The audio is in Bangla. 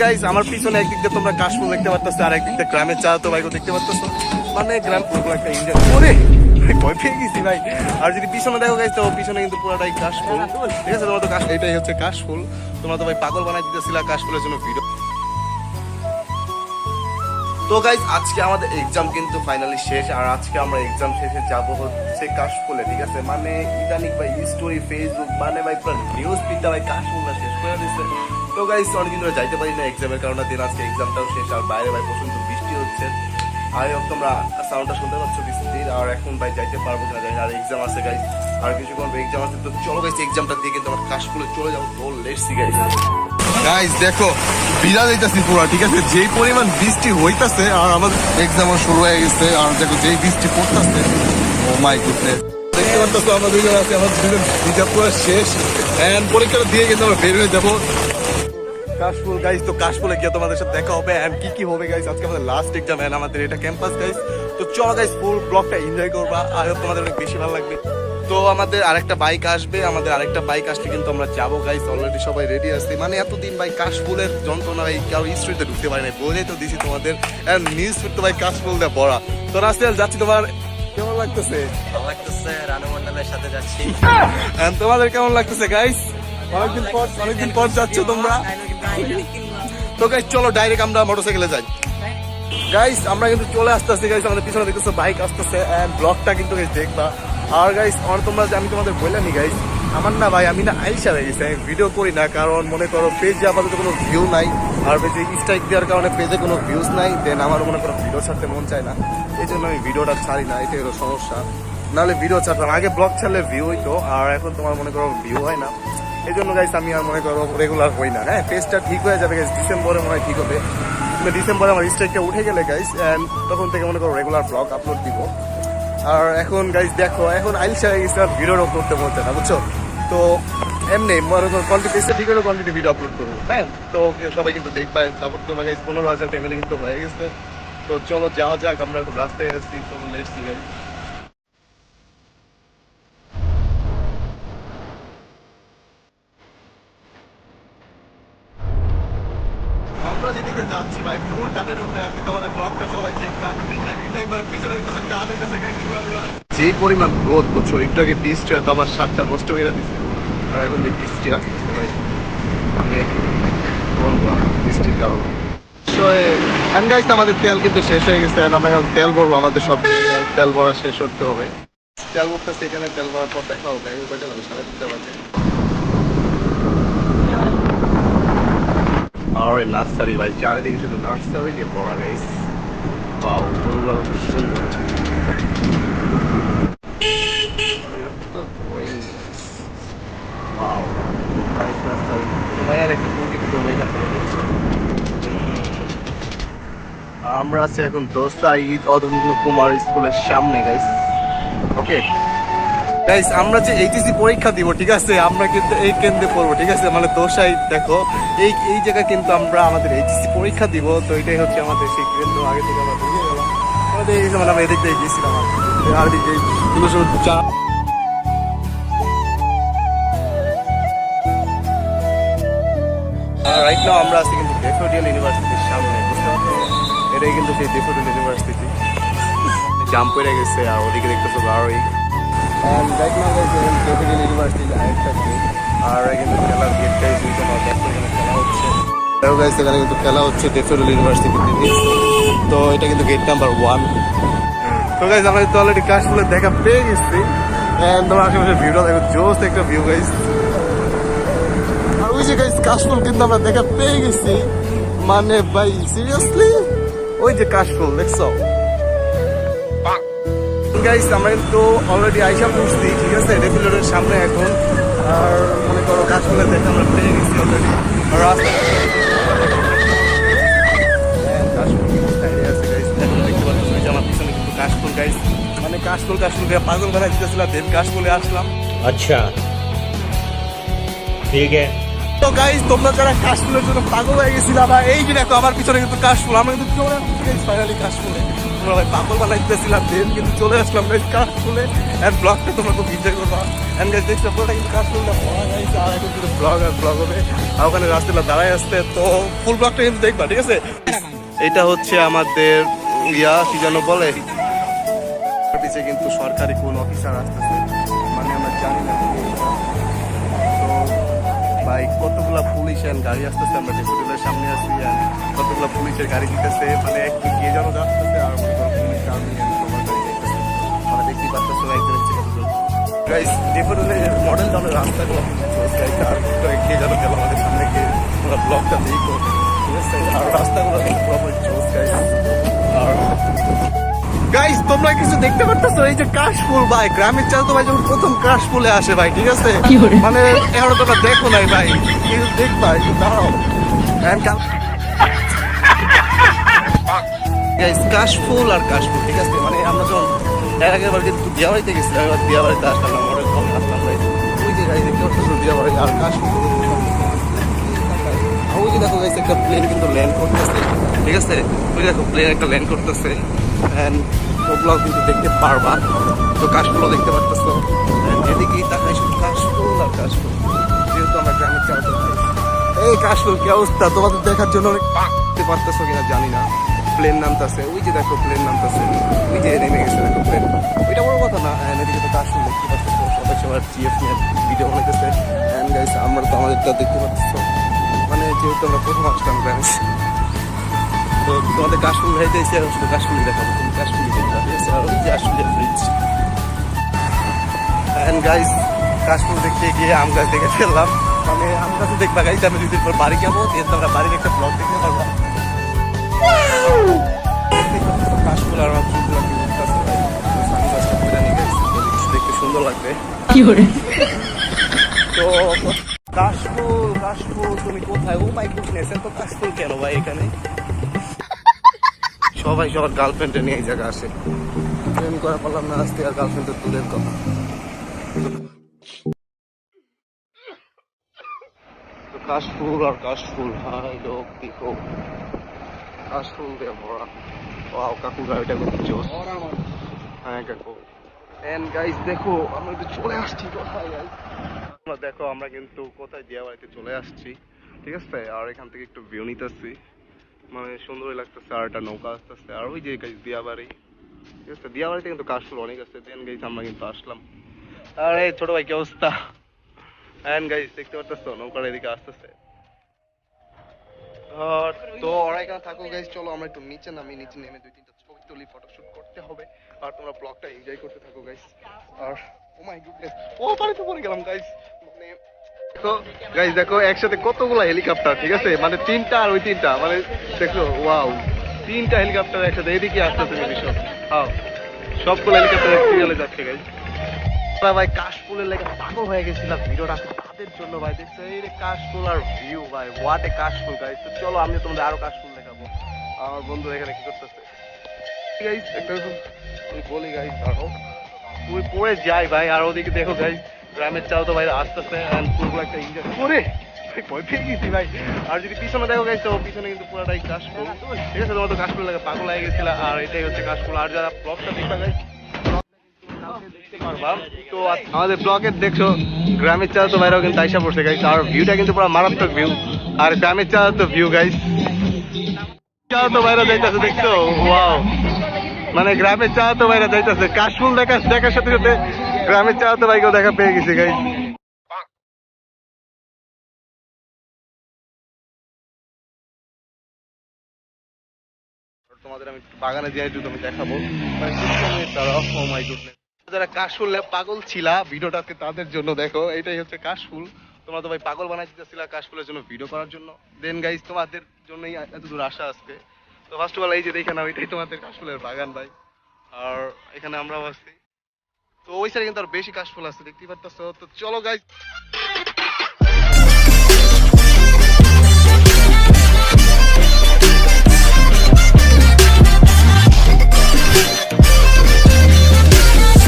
গাইস আমার পিছনে একদিক দিয়ে তোমরা কাশফুল দেখতে পারতেছো, আর একদিক দিয়ে গ্রামের চা তো ভাইকে দেখতে পারতেছো। মানে গ্রাম পুরো একটা এনজয় করে ভয় পেয়ে গেছি ভাই। আর যদি পিছনে দেখো গাইস তো পিছনে কিন্তু পুরোটাই কাশফুল ঠিক আছে, তোমরা তো কাশ এটাই হচ্ছে কাশফুল তোমরা তো ভাই পাগল বানাই দিতেছিলা কাশফুলের জন্য ভিডিও। তো গাইজ আজকে আমাদের এক্সাম কিন্তু ফাইনালি শেষ, আর আজকে আমরা এক্সাম শেষে যাব হচ্ছে কাশফুলে, ঠিক আছে? মানে ইদানিক ভাই স্টোরি ফেসবুক মানে ভাই, পুরো নিউজ ফিডটা ভাই কাশফুলটা শেষ করে দিচ্ছে তো গাইজ অনেকদিন ধরে যাইতে পারি না এক্সামের কারণে, দিন আজকে এক্সামটাও শেষ, আর বাইরে ভাই প্রচণ্ড বৃষ্টি হচ্ছে। আর তোমরা সাউন্ডটা শুনতে পাচ্ছ বৃষ্টির, আর এখন ভাই যাইতে পারব না না। আর এক্সাম আছে গাইজ আর কিছুক্ষণ এক্সাম আছে, তো চলো গাইজ এক্সামটা দিয়ে কিন্তু আমার কাশফুলে চলে যাব। তো লেটসি গাইজ গাইজ দেখো বিড়া যাইতাছি পুরো, ঠিক আছে? যেই পরিমাণ বৃষ্টি হইতাছে, আর আমাদের এক্সাম শুরু হয়ে গেছে, আর দেখো যেই বৃষ্টি পড়তাছে ও মাই গুডনেস দেখতে আমরা দুজন আছি দুজন শেষ পরীক্ষাটা দিয়ে কিন্তু আমরা বের হয়ে যাব। কাশফুল গাইস তো কাশফুলে গিয়ে তোমাদের সাথে দেখা হবে কি কি হবে গাইস আজকে আমাদের লাস্ট এক্সাম আমাদের এটা ক্যাম্পাস গাইস তো চলো গাইস ফুল ব্লগটা এনজয় করবা হোপ তোমাদের অনেক বেশি ভালো লাগবে। তো আমাদের আরেকটা বাইক আসবে আমাদের আরেকটা বাইক আসলে কিন্তু আমরা যাব গাইস অলরেডি সবাই রেডি আছি। মানে এতদিন ভাই কাশফুলের যন্ত্রণা ভাই কারও স্ট্রিটে ঢুকতে পারে না বলেই তো দিছি তোমাদের। নিউজ ফিট তো ভাই কাশফুল দিয়ে ভরা তো রাস্তায় যাচ্ছি তোমার। কেমন লাগতেছে? লাগতেছে রানু মন্ডলের সাথে যাচ্ছি। তোমাদের কেমন লাগতেছে গাইস অনেকদিন পর অনেকদিন পর যাচ্ছ তোমরা। তো গাইস চলো ডাইরেক্ট আমরা মোটরসাইকেলে যাই। গাইস আমরা কিন্তু চলে আসতেছি গাইস আমাদের পিছনে দেখতেছো বাইক আসতেছে এন্ড ব্লগটা কিন্তু দেখবা। আর গাইস আর তোমরা আমি তোমাদের বললামই গাইস আমার না ভাই, আমি না আইসা হয়ে গেছি, আমি ভিডিও করি না, কারণ মনে করো পেজে আপাতত কোনো ভিউ নাই, আর পেজে স্ট্রাইক দেওয়ার কারণে পেজে কোনো ভিউজ নাই দেন আমার মনে করো ভিডিও ছাড়তে মন চায় না এই জন্য আমি ভিডিওটা ছাড়ি না, এটাই হলো সমস্যা। নাহলে ভিডিও ছাড়তাম, আগে ব্লগ ছাড়লে ভিউ হইতো, আর এখন তোমার মনে করো ভিউ হয় না। এই জন্য গাইস আমি আর মনে করো রেগুলার হই না হ্যাঁ পেজটা ঠিক হয়ে যাবে গাইস ডিসেম্বরে মনে হয় ঠিক হবে। ডিসেম্বরে আমার স্ট্রাইকটা উঠে গেলে গাইস তখন থেকে মনে করো রেগুলার ব্লগ আপলোড দিব। আর এখন গাইজ দেখো, এখন আইলসা হয়ে গেছে আর ভিডিও করতে বলছে না, বুঝছ? তো এমনি, মনে করো ঠিক ভিডিও আপলোড করব হ্যাঁ? তো সবাই কিন্তু দেখবে তারপর তোমার গাইজ পনেরো হাজার ফ্যামিলি কিন্তু হয়ে গেছে। তো চলো, যাওয়া যাক, আমরা রাস্তায় এসেছি তো লেটস যাচ্ছি ভাই তোমাদের ব্লগটা সবাই একবার কাছে যে পরিমাণ রোদ করছ একটু আগে হয়তো আমার সাতটা নষ্ট হয়ে দিচ্ছে আর এখন যে বৃষ্টি বৃষ্টির কারণে আমাদের তেল কিন্তু শেষ হয়ে গেছে আমরা এখন তেল ভরবো, আমাদের সব তেল ভরা শেষ করতে হবে। তেল ভরতেছে এখানে, তেল ভরার পর দেখা হবে। আমি কয়টা সাড়ে তিনটা আর ওই নার্সারি ভাই চারিদিকে শুধু নার্সারি দিয়ে ভরা গাইস। আমরা আছি এখন দোস্তা ঈদ অদন্ত কুমার স্কুলের সামনে গাইস ওকে গাইস আমরা যে এইচএসসি পরীক্ষা দিব, ঠিক আছে? আমরা কিন্তু এই কেন্দ্রে পড়ব, ঠিক আছে? মানে দোসাই দেখো। এই এই জায়গা কিন্তু আমরা আমাদের এইচএসসি পরীক্ষা দিব, তো এটাই হচ্ছে আমাদের সেই কেন্দ্র আগে থেকে আমরা বুঝে গেলাম। এই আমরা এদিক দিয়ে গিয়েছিলাম আর আমরা আছি কিন্তু ডেফোডিয়াল ইউনিভার্সিটির সামনে, বুঝতে এটাই কিন্তু সেই ডেফোডিয়াল ইউনিভার্সিটি জাম্প করে গেছে আর ওদিকে দেখতেছো গাড়ি We're in Daffodil University, আরেকটা gate। আর কিন্তু খেলার গেটটাই দুইটা নয় দেখো এখানে খেলা হচ্ছে। এখানে কিন্তু খেলা হচ্ছে ডেফোডিল ইউনিভার্সিটি তো। এটা কিন্তু গেট নাম্বার ওয়ান তো গাইজ আমরা অলরেডি কাশফুলের দেখা পেয়ে গেছি। And তোমার আশেপাশে ভিউটা দেখো জোস একটা ভিউ গাইজ আর ওই যে গাইজ কাশফুল কিন্তু আমরা দেখা পেয়ে গেছি। মানে ভাই সিরিয়াসলি ওই যে কাশফুল দেখছ? গাইস আমরা কিন্তু অলরেডি আইসা পড়ছি ঠিক আছে? রেপিল সামনে এখন। আর মনে করো কাশফুলের দেখে আমরা পেয়ে গেছি অলরেডি রাস্তা কাশফুল হ্যাঁ, গাইস মানে কাশফুল পাগল বানাই দিতেছিলাম দেব কাশফুলে আসলাম। আচ্ছা। ঠিক আছে। তো গাইস তোমরা যারা কাশফুলের জন্য পাগল হয়ে গেছিলাম বা এই যে দেখো, আমার পিছনে কিন্তু কাশফুল। আমরা কিন্তু চলে আসছি ফাইনালি কাশফুলে। পুরো ভাই পাগল বানাইতেছিলাম দেন কিন্তু চলে আসলাম গাইস কাজ ফুলে এন্ড ব্লগটা তোমরা খুব এনজয় করবা। এন্ড গাইস দেখছ, পুরোটা কিন্তু কাজ পড়া গাইছে আর এখন ব্লগ আর ব্লগ হবে। আর ওখানে রাস্তাটা দাঁড়ায় আসতে তো ফুল ব্লগটা কিন্তু দেখবা, ঠিক আছে? এটা হচ্ছে আমাদের ইয়া, কি যেন বলে? পিছিয়ে কিন্তু সরকারি কোন অফিসার আসতেছে। মানে আমরা জানি না। ভাই, কতগুলা পুলিশ এন্ড গাড়ি আসতেছে, আমরা ডিপোজিটের সামনে আছি and কতগুলা পুলিশের গাড়ি দিতেছে মানে একটু কে যেন যাচ্ছে, আর মডেল রাস্তাগুলো আর যেন আমাদের সামনে গিয়ে ব্লকটা রাস্তাগুলো আর গাইস তোমরা কিছু দেখতে পারতেছো? এই যে কাশফুল ভাই গ্রামের চাল তো ভাই যখন প্রথম কাশফুলে আসে ভাই ঠিক আছে? মানে এখনও তোমরা দেখো নাই ভাই। কিন্তু দেখবা একটু দাঁড়াও। গাইস কাশফুল আর কাশফুল ঠিক আছে? মানে আমরা যখন এর আগের বার কিন্তু দিয়াবাড়িতে গেছিলাম এবার দিয়াবাড়িতে আসলাম না মনে কম আসলাম ভাই। ওই যে গাড়ি দেখতে পাচ্ছ দিয়াবাড়ি আর কাশফুল। ওই যে দেখো গাইস একটা প্লেন কিন্তু ল্যান্ড করতেছে। ঠিক আছে? ওই দেখো প্লেন একটা ল্যান্ড করতেছে। এন্ড ওগুলো কিন্তু দেখতে পারবা। তো কাশগুলো দেখতে পারতেছো। এদিকেই তাকাই শুধু কাশফুল আর কাশফুল। যেহেতু আমরা গ্রামের চালাতে এই কাশফুল, কি অবস্থা? তোমাদের দেখার জন্য অনেক পাকতে পারতেছো কিনা জানি না। প্লেন নামতেছে। ওই যে দেখো প্লেন নামতেছে। ওই যে নেমে গেছে, দেখো প্লেন ওইটা বড় কথা না। এদিকে তো কাশফুল দেখতে পারতেছো। সবাই সবার জিএফ নিয়ে ভিডিও বানাইতেছে। এন্ড গাইস আমরা তো আমাদেরটা দেখতে পারতেছো। মানে যেহেতু আমরা প্রথম আসলাম গ্রামে তো তোমাদের কাশফুল ভাই দিয়েছি আর শুধু কাশফুলি দেখাবো। তুমি কাশফুলি দেখবা ঠিক আছে আর যে আসলে ফ্রিজ অ্যান্ড গাইস কাশফুল দেখতে গিয়ে আম গাছ দেখে ফেললাম। মানে আম গাছে দেখবা গাইস আমি দুদিন পর বাড়ি যাব দিয়ে তো আমরা বাড়ির একটা ব্লগ দেখতে পারব। কাশফুল আর আমার ফুলগুলো দেখতে সুন্দর লাগবে। কি তো কাশফুল কাশফুল তুমি কোথায়? ও মাই গুডনেস এত কাশফুল কেন ভাই এখানে? সবাই সবার গার্লফ্রেন্ডে নিয়ে এই জায়গা আসে। প্রেম করা পারলাম না আসতে আর গার্লফ্রেন্ডের দূরের কথা। কাশফুল আর কাশফুল হাই লোক দেখো কাশফুল দিয়ে ভরা। ওয়াও কাকু গাড়িটা করতে জোস হ্যাঁ কাকু। এন্ড গাইস দেখো আমরা তো চলে আসছি কোথায় গাইস দেখো আমরা কিন্তু কোথায় দিয়াবাড়িতে চলে আসছি। ঠিক আছে? আর এখান থেকে একটু ভিউ নিতেছি। মানে সুন্দরই লাগতেছে, আর একটা নৌকা আসতেছে। আর ওই যে গাইস দিয়াবাড়ি। ঠিক আছে, দিয়াবাড়িতে কিন্তু কাশফুল অনেক আছে। দেন গাইস আমরা কিন্তু আসলাম। আরে ছোট ভাই, কি অবস্থা? এন্ড গাইস দেখতে পারতেছো, নৌকার এদিকে আসতেছে। আর তো চলো আমরা একটু নিচে নামি, নিচে নেমে দুই তিনটা ছবি তুলি ফটোশুট করতে হবে। আর তোমরা ব্লগটা এনজয় করতে থাকো guys R O my goodness ও পানিতে পড়ে গেলাম গাইস মানে দেখো গাইস দেখো, একসাথে কতগুলা হেলিকপ্টার ঠিক আছে? মানে তিনটা আর ওই তিনটা মানে দেখো ওয়াও তিনটা হেলিকপ্টার একসাথে, এদিকে আসতেছে ভীষণ হাও সবগুলো হেলিকপ্টার সিরিয়ালে যাচ্ছে গাইস আমরা ভাই কাশফুলের লেগে পাগল হয়ে গেছিলাম, ভিডিওটা তাদের জন্য ভাই, দেখছ? এই রে কাশফুল আর ভিউ ভাই হোয়াট এ কাশফুল গাইস তো চলো আমি তোমাদের আরও কাশফুল দেখাবো। আমার বন্ধু এখানে কি করতেছে? গাইস একটা বলি গাইস দাঁড়াও। তুই পড়ে যাই, ভাই, আর ওদিকে দেখো গাইস গ্রামের চাও তো ভাই, আস্তে আস্তে পুরো একটা ইঞ্জিন করে ভয় পেয়ে গেছি ভাই। আর যদি পিছনে দেখো তো পিছনে কিন্তু পুরোটাই কাশফুল। ঠিক আছে, তোমার তো কাশফুল লাগে, পাগল আর এটাই হচ্ছে কাশফুল। আর যারা ব্লগটা আমাদের ব্লগের দেখছ, গ্রামের চাঁদা তো বাইরেও কিন্তু আইসা পড়ছে গাইস আর ভিউটা কিন্তু পুরো মারাত্মক ভিউ আর গ্রামের চাঁদা তো ভিউ গাইস চাঁদা তো বাইরে যাইতেছে, দেখছ? ওয়াও মানে গ্রামের চাঁদা তো বাইরে যাইতেছে। কাশফুল দেখা, দেখার সাথে সাথে গ্রামের চাঁদা তো বাইকেও দেখা পেয়ে গেছে ছিলা, ভিডিওটাকে তাদের জন্য দেখো, এটাই হচ্ছে তো ভাই পাগল জন্য করার জন্য। গাইস তোমাদের জন্যই দূর তো ফার্স্ট বাগান আর এখানে আমরাও আছি। তো ওই সাইডে কিন্তু আর বেশি কাশফুল আছে দেখতেই পারতেছো। তো চলো গাইস